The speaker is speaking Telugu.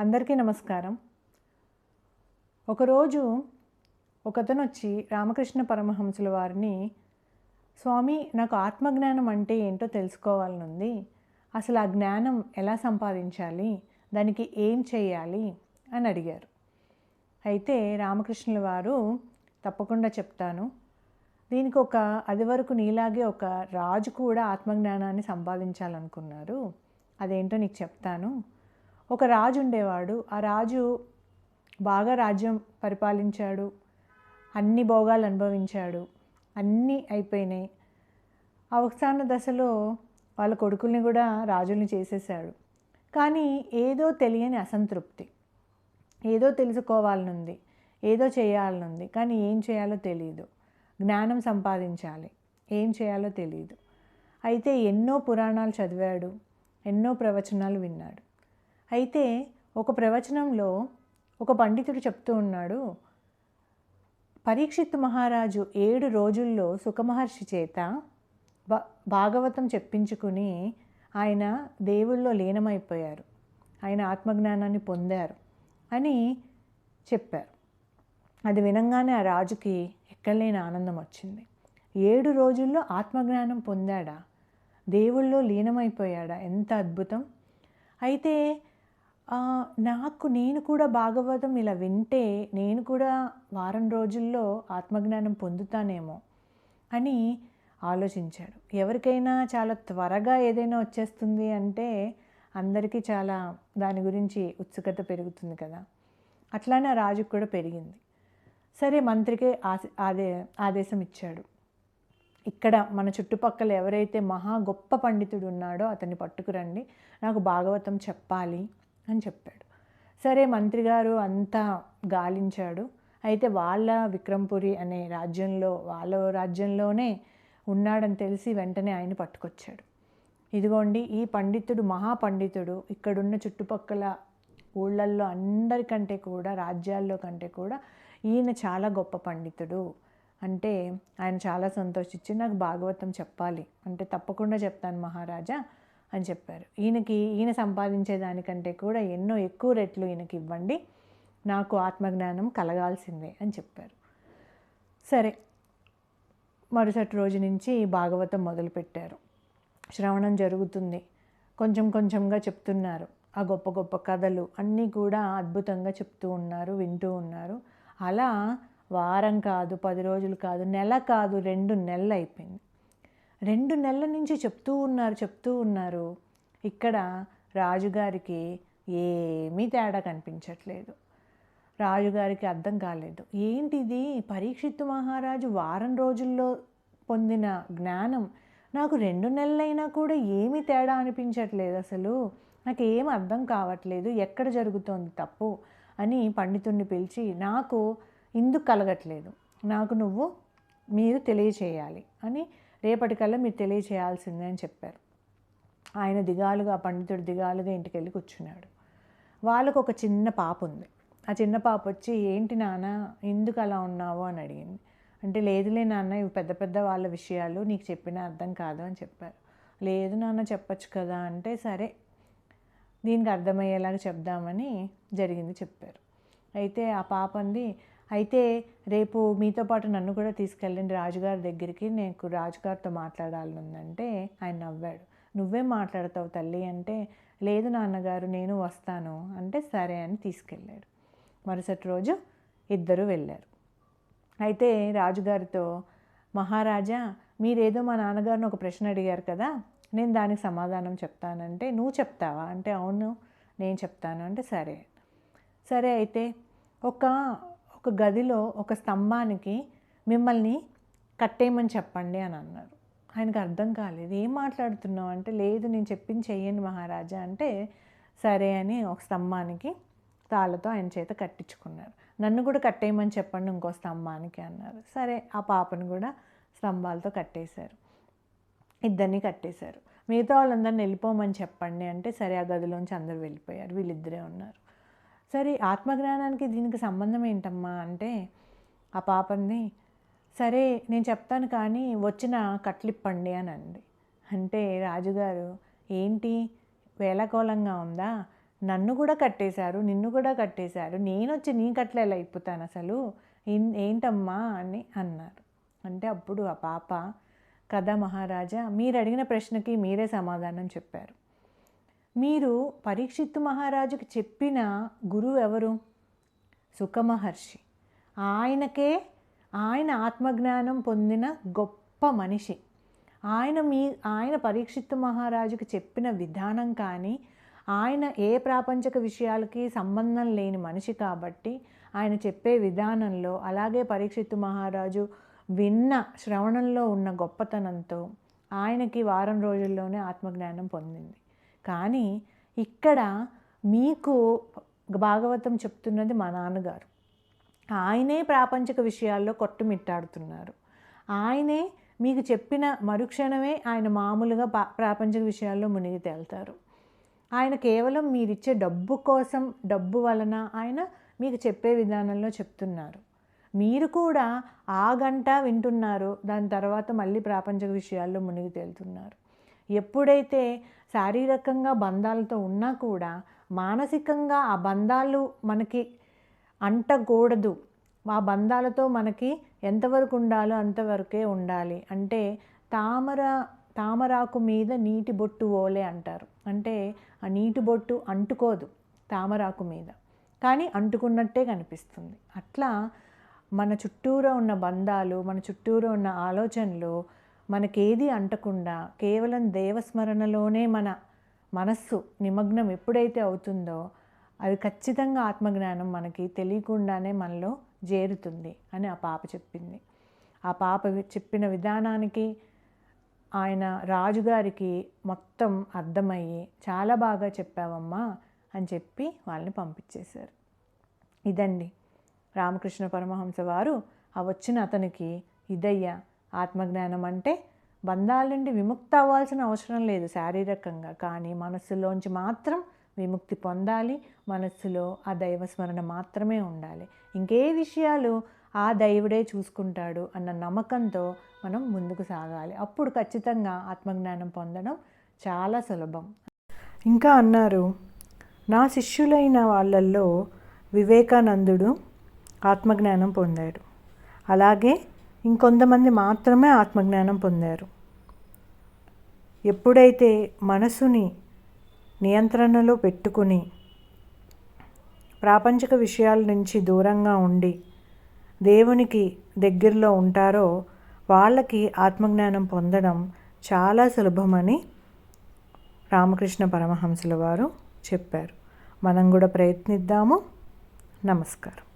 అందరికీ నమస్కారం. ఒకరోజు ఒకతను వచ్చి రామకృష్ణ పరమహంసుల వారిని స్వామి నాకు ఆత్మజ్ఞానం అంటే ఏంటో తెలుసుకోవాలని ఉంది అసలు ఆ జ్ఞానం ఎలా సంపాదించాలి? దానికి ఏం చేయాలి? అని అడిగారు. అయితే రామకృష్ణుల వారు తప్పకుండా చెప్తాను. దీనికి ఒక అది వరకు నీలాగే ఒక రాజు కూడా ఆత్మజ్ఞానాన్ని సంపాదించాలనుకున్నారు. అదేంటో నీకు చెప్తాను. ఒక రాజు ఉండేవాడు. ఆ రాజు బాగా రాజ్యం పరిపాలించాడు. అన్ని భోగాలు అనుభవించాడు. అన్నీ అయిపోయినాయి. అవసాన దశలో వాళ్ళ కొడుకుల్ని కూడా రాజుల్ని చేసేసాడు కానీ ఏదో తెలియని అసంతృప్తి. ఏదో తెలుసుకోవాలనుంది. ఏదో చేయాలనుంది. కానీ ఏం చేయాలో తెలియదు జ్ఞానం సంపాదించాలి. ఏం చేయాలో తెలియదు అయితే ఎన్నో పురాణాలు చదివాడు. ఎన్నో ప్రవచనాలు విన్నాడు. అయితే ఒక ప్రవచనంలో ఒక పండితుడు చెప్తూ ఉన్నాడు పరీక్షిత్ మహారాజు ఏడు రోజుల్లో సుఖమహర్షి చేత భా భాగవతం చెప్పించుకుని ఆయన దేవుల్లో లీనమైపోయారు. ఆయన ఆత్మజ్ఞానాన్ని పొందారు అని చెప్పారు. అది వినంగానే ఆ రాజుకి ఎక్కడలేని ఆనందం వచ్చింది. ఏడు రోజుల్లో ఆత్మజ్ఞానం పొందాడా? దేవుళ్ళో లీనమైపోయాడా? ఎంత అద్భుతం! అయితే నాకు నేను కూడా భాగవతం ఇలా వింటే నేను కూడా వారం రోజుల్లో ఆత్మజ్ఞానం పొందుతానేమో అని ఆలోచించాడు. ఎవరికైనా చాలా త్వరగా ఏదైనా వచ్చేస్తుంది అంటే అందరికీ చాలా దాని గురించి ఉత్సుకత పెరుగుతుంది కదా. అట్లానే రాజుకు కూడా పెరిగింది. సరే మంత్రికే ఆదే ఆదేశం ఇచ్చాడు. ఇక్కడ మన చుట్టుపక్కల ఎవరైతే మహా గొప్ప పండితుడు ఉన్నాడో అతన్ని పట్టుకురండి. నాకు భాగవతం చెప్పాలి. అని చెప్పాడు. సరే మంత్రి గారు అంతా గాలించాడు. అయితే వాళ్ళ విక్రంపురి అనే రాజ్యంలో వాళ్ళ రాజ్యంలోనే ఉన్నాడని తెలిసి వెంటనే ఆయన పట్టుకొచ్చాడు. ఇదిగోండి ఈ పండితుడు మహాపండితుడు ఇక్కడున్న చుట్టుపక్కల ఊళ్ళల్లో అందరికంటే కూడా రాజ్యాల్లో కంటే కూడా ఈయన చాలా గొప్ప పండితుడు. అంటే ఆయన చాలా సంతోషించి నాకు భాగవతం చెప్పాలి. అంటే తప్పకుండా చెప్తాను మహారాజా. అని చెప్పారు. ఈయనకి ఈయన సంపాదించే దానికంటే కూడా ఎన్నో ఎక్కువ రెట్లు ఈయనకి ఇవ్వండి. నాకు ఆత్మజ్ఞానం కలగాల్సిందే అని చెప్పారు. సరే మరుసటి రోజు నుంచి భాగవతం మొదలుపెట్టారు. శ్రవణం జరుగుతుంది. కొంచెం కొంచెంగా చెప్తున్నారు. ఆ గొప్ప గొప్ప కథలు అన్నీ కూడా అద్భుతంగా చెప్తూ ఉన్నారు వింటూ ఉన్నారు. అలా వారం కాదు పది రోజులు కాదు నెల కాదు రెండు నెలలు అయిపోయింది. రెండు నెలల నుంచి చెప్తూ ఉన్నారు చెప్తూ ఉన్నారు. ఇక్కడ రాజుగారికి ఏమీ తేడా కనిపించట్లేదు. రాజుగారికి అర్థం కాలేదు. ఏంటిది? పరీక్షిత్తు మహారాజు వారం రోజుల్లో పొందిన జ్ఞానం. నాకు రెండు నెలలైనా కూడా ఏమీ తేడా అనిపించట్లేదు అసలు. నాకు ఏం అర్థం కావట్లేదు. ఎక్కడ జరుగుతోంది తప్పు అని పండితుడిని పిలిచి నాకు ఇందుకు కలగట్లేదు. నాకు నువ్వు మీరు తెలియచేయాలి అని రేపటికల్లా మీరు తెలియచేయాల్సిందే అని చెప్పారు. ఆయన దిగాలుగా పండితుడు దిగాలుగా ఇంటికి వెళ్ళి కూర్చున్నాడు. వాళ్ళకు ఒక చిన్న పాప ఉంది. ఆ చిన్న పాప వచ్చి ఏంటి నాన్న ఎందుకు అలా ఉన్నావు? అని అడిగింది. అంటే లేదులే నాన్న ఇవి పెద్ద పెద్ద వాళ్ళ విషయాలు నీకు చెప్పిన అర్థం కాదు అని చెప్పారు. లేదు నాన్న చెప్పొచ్చు కదా అంటే సరే దీనికి అర్థమయ్యేలాగా చెప్దామని జరిగింది చెప్పారు. అయితే ఆ పాప అంది అయితే రేపు మీతో పాటు నన్ను కూడా తీసుకెళ్ళండి రాజుగారి దగ్గరికి. నేను రాజుగారితో మాట్లాడాలని ఉందంటే ఆయన నవ్వాడు. నువ్వేం మాట్లాడతావు తల్లి అంటే లేదు నాన్నగారు నేను వస్తాను అంటే సరే అని తీసుకెళ్ళాడు. మరుసటి రోజు ఇద్దరు వెళ్ళారు. అయితే రాజుగారితో మహారాజా మీరేదో మా నాన్నగారిని ఒక ప్రశ్న అడిగారు కదా నేను దానికి సమాధానం చెప్తానంటే నువ్వు చెప్తావా? అంటే అవును నేను చెప్తాను అంటే సరే. సరే అయితే ఒక ఒక గదిలో ఒక స్తంభానికి మిమ్మల్ని కట్టేయమని చెప్పండి అని అన్నారు. ఆయనకు అర్థం కాలేదు. ఏం మాట్లాడుతున్నావు? అంటే లేదు నేను చెప్పింది చెయ్యండి మహారాజా. అంటే సరే అని ఒక స్తంభానికి తాళ్ళతో ఆయన చేత కట్టించుకున్నారు. నన్ను కూడా కట్టేయమని చెప్పండి ఇంకో స్తంభానికి అన్నారు. సరే ఆ పాపను కూడా స్తంభాలతో కట్టేశారు. ఇద్దరిని కట్టేశారు. మిగతా వాళ్ళందరిని వెళ్ళిపోమని చెప్పండి అంటే సరే ఆ గదిలోంచి అందరూ వెళ్ళిపోయారు. వీళ్ళిద్దరే ఉన్నారు. సరే ఆత్మజ్ఞానానికి దీనికి సంబంధం ఏంటమ్మా అంటే ఆ పాపని సరే నేను చెప్తాను కానీ వచ్చిన కట్లిప్పండి అని అంది. అంటే రాజుగారు ఏంటి? వేలకోలంగా ఉందా? నన్ను కూడా కట్టేశారు నిన్ను కూడా కట్టేశారు నేను వచ్చి నీ కట్ల ఎలా ఇప్పుతాను అసలు? ఏం- ఏంటమ్మా అని అన్నారు. అంటే అప్పుడు ఆ పాప కదా మహారాజా మీరు అడిగిన ప్రశ్నకి మీరే సమాధానం చెప్పారు. మీరు పరీక్షిత్తు మహారాజుకి చెప్పిన గురువు ఎవరు? సుఖమహర్షి. ఆయనకే ఆయన ఆత్మజ్ఞానం పొందిన గొప్ప మనిషి. ఆయన మీ ఆయన పరీక్షిత్తు మహారాజుకి చెప్పిన విధానం కానీ ఆయన ఏ ప్రాపంచక విషయాలకి సంబంధం లేని మనిషి కాబట్టి ఆయన చెప్పే విధానంలో అలాగే పరీక్షిత్తు మహారాజు విన్న శ్రవణంలో ఉన్న గొప్పతనంతో ఆయనకి వారం రోజుల్లోనే ఆత్మజ్ఞానం పొందింది. కానీ ఇక్కడ మీకు భాగవతం చెప్తున్నది మా నాన్నగారు. ఆయనే ప్రాపంచిక విషయాల్లో కొట్టుమిట్టాడుతున్నారు. ఆయనే మీకు చెప్పిన మరుక్షణమే ఆయన మామూలుగా ప్రాపంచిక విషయాల్లో మునిగి తేలుతారు. ఆయన కేవలం మీరిచ్చే డబ్బు కోసం డబ్బు వలన ఆయన మీకు చెప్పే విధానంలో చెప్తున్నారు. మీరు కూడా ఆ గంట వింటున్నారు దాని తర్వాత మళ్ళీ ప్రాపంచిక విషయాల్లో మునిగి తేలుతున్నారు. ఎప్పుడైతే శారీరకంగా బంధాలతో ఉన్నా కూడా మానసికంగా ఆ బంధాలు మనకి అంటకూడదు. ఆ బంధాలతో మనకి ఎంతవరకు ఉండాలో అంతవరకే ఉండాలి. అంటే తామర తామరాకు మీద నీటి బొట్టు ఓలే అంటారు. అంటే ఆ నీటి బొట్టు అంటుకోదు తామరాకు మీద. కానీ అంటుకున్నట్టే కనిపిస్తుంది. అట్లా మన చుట్టూరా ఉన్న బంధాలు మన చుట్టూరా ఉన్న ఆలోచనలు మనకేది అంటకుండా కేవలం దేవస్మరణలోనే మన మనస్సు నిమగ్నం ఎప్పుడైతే అవుతుందో అది ఖచ్చితంగా ఆత్మజ్ఞానం మనకి తెలియకుండానే మనలో చేరుతుంది అని ఆ పాప చెప్పింది. ఆ పాప చెప్పిన విధానానికి ఆయన రాజుగారికి మొత్తం అర్థమయ్యి చాలా బాగా చెప్పావమ్మా అని చెప్పి వాళ్ళని పంపించేశారు. ఇదండి రామకృష్ణ పరమహంస వారు ఆ వచ్చిన అతనికి ఇదయ్యా ఆత్మజ్ఞానం అంటే బంధాల నుండి విముక్త అవ్వాల్సిన అవసరం లేదు శారీరకంగా. కానీ మనస్సులోంచి మాత్రం విముక్తి పొందాలి. మనస్సులో ఆ దైవస్మరణ మాత్రమే ఉండాలి. ఇంకే విషయాలు ఆ దైవుడే చూసుకుంటాడు అన్న నమ్మకంతో మనం ముందుకు సాగాలి. అప్పుడు ఖచ్చితంగా ఆత్మజ్ఞానం పొందడం చాలా సులభం. ఇంకా అన్నారు నా శిష్యులైన వాళ్ళల్లో వివేకానందుడు ఆత్మజ్ఞానం పొందాడు. అలాగే ఇంకొంతమంది మాత్రమే ఆత్మజ్ఞానం పొందారు. ఎప్పుడైతే మనసుని నియంత్రణలో పెట్టుకుని ప్రాపంచిక విషయాల నుంచి దూరంగా ఉండి దేవునికి దగ్గరలో ఉంటారో వాళ్ళకి ఆత్మజ్ఞానం పొందడం చాలా సులభమని రామకృష్ణ పరమహంసుల వారు చెప్పారు. మనం కూడా ప్రయత్నిద్దాము. నమస్కారం.